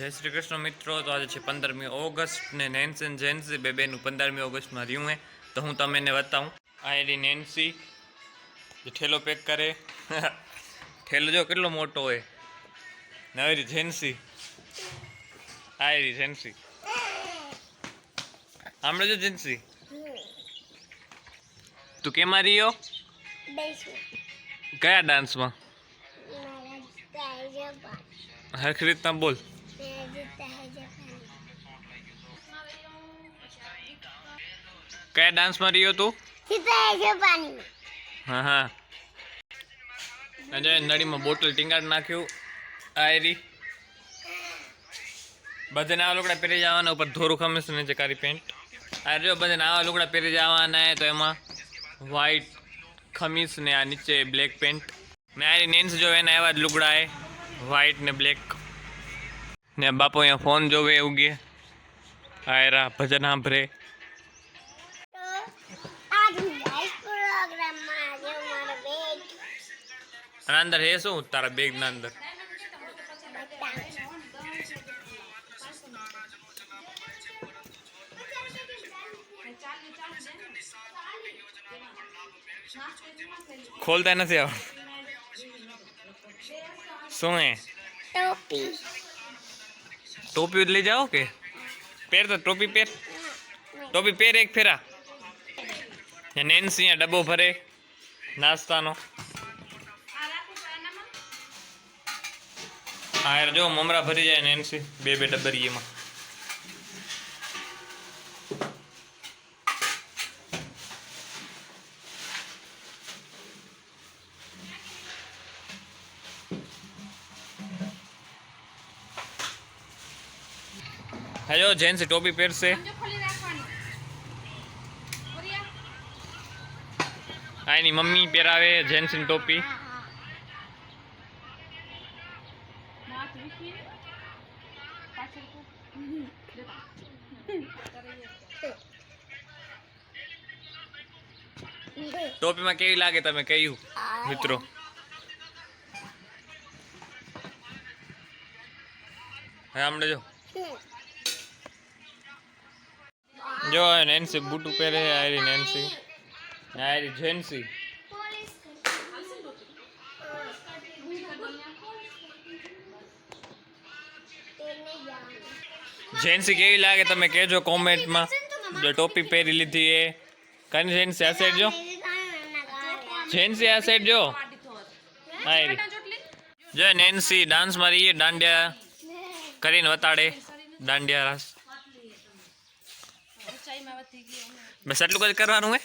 જય શ્રી કૃષ્ણ મિત્રો. તો આજે છે પંદરમી ઓગસ્ટ ને નેન્સી જેન્સી બે બેનું પંદરમી ઓગસ્ટમાં રહ્યું હે. તો હું તમને બતાવું. આ એની નેન્સી જે ઠેલો પેક કરે. ઠેલો જો કેટલો મોટો હોય. ને આ એરી જેન્સી. આ એરી જેન્સી. સાંભળે જો જેન્સી. તું કેમાં રહ્યો? કયા ડાન્સમાં? હરખી રીતના બોલ. કયા ડાન્સમાં રહ્યો તું? હા નળીમાં બોટલ ટીંગાડ નાખ્યું. આયરી બધાને આવા લુગડા પહેરી જવાના, ઉપર ધોરું ખમીસ, નીચે કારી પેન્ટ. આ જો બધાને આવા લુગડા પહેરી જવાના હે તો એમાં વ્હાઈટ ખમીસ ને આ નીચે બ્લેક પેન્ટ ને આ નેન્સ જો એના એવા જ લુગડા હે વ્હાઈટ ને બ્લેક ને બાપો અહીંયા ફોન જોવે એવું કે આ એરા ભજન સાંભળે અને અંદર હે શું તારા બેગના અંદર ખોલતા નથી આવ શું હે ટોપી લઈ જાઓ કે? પહેર તો ટોપી પહેર. ટોપી પહેર એક ફેરા. નેન્સી અહીંયા ડબ્બો ભરે. નાસ્તાનો. હા, યાર જો મમરા ભરી જાય નેન્સી બે બે ડબ્બરી હજો જેન્સી ટોપી પહેરશે આ એની મમ્મી પહેરાવે જેન્સીની ટોપી ટોપીમાં કેવી લાગે તમે કહ્યું મિત્રો હા હમણાં જો જો નેન્સી બુટુ પહેરે છે આયરી નેન્સી આયરી જેન્સી જેન્સી કેવી લાગે તમે કહેજો કોમેન્ટમાં. જો ટોપી પહેરી લીધી એ. કની જેન્સી આ સાઈડ જો? જેન્સી આ સાઈડ જો? આયરી જો નેન્સી ડાન્સ મારી દાંડિયા કરીને વતાડે. દાંડિયા રાસ. બસ આટલું જ કરવાનું હે?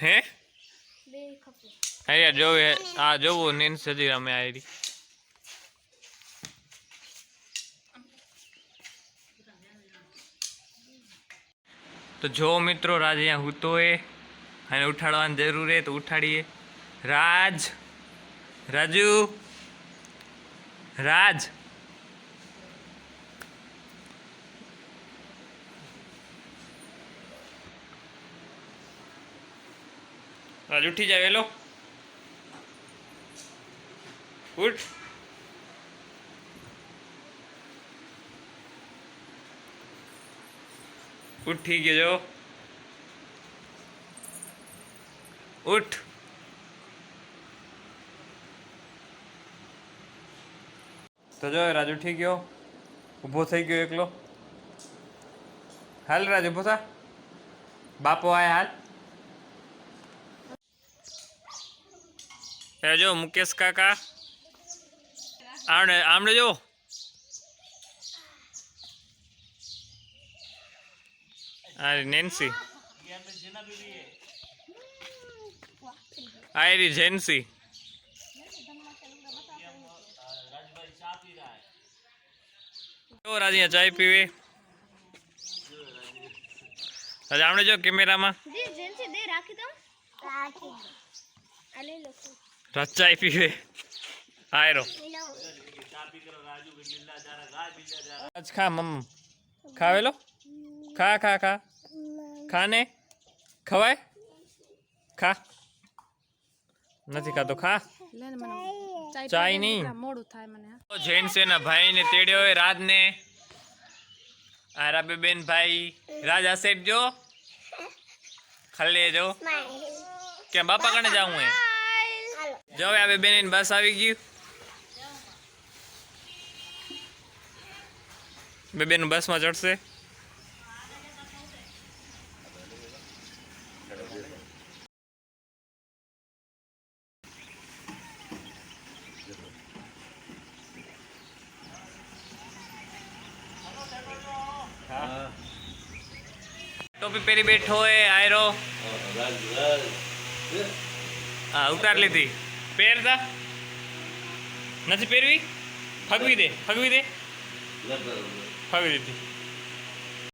હે? હા જોવે આ જોવું નેન્સ સજી રમે આવી તો જો મિત્રો, રાજ અહીંયા હૂતો એ અને ઉઠાડવાની જરૂર હે, તો ઉઠાડીએ. રાજ, રાજુ, રાજ. રાજ ઉઠી જાય વેલો ઉઠ ઉઠી ગયો જો ઉઠ તો જો રાજ ઉઠી ગયો ઊભો થઈ ગયો એકલો હાલ રાજ ઊભો થા બાપો આય હાલ એ મુકેશ કાકા. આમણે આમણે જો. આ નેન્સી આ એરી જેન્સી જો રાજ ચાય પીવે. રાજ આમણે જો કેમેરામાં. આયરો આજ ખા મમ ખાવેલો ખા ખા ખા ખાને ખવાય ખા નથી ખાતો ખા લે ને મને ચાય ચાય પીને નહીં. નીકળ્યા, મોડું થાય મને હા. જેન્ટ્સ એના ભાઈને તેડ્યો હોય રાજને આરા બેન ભાઈ રાજ આ સાઈડ જો ખાલી જો કે બાપા કને જાવું હે જો હવે આ બેન બસ આવી ગયું બે બેન બસમાં ચડશે ટોપી પહેરી બેઠો હોય આયરો હા ઉતાર લીધી. પહેરતા નથી પહેરવી? ફગવી દે ફગવી દે. ફગવી દીધી.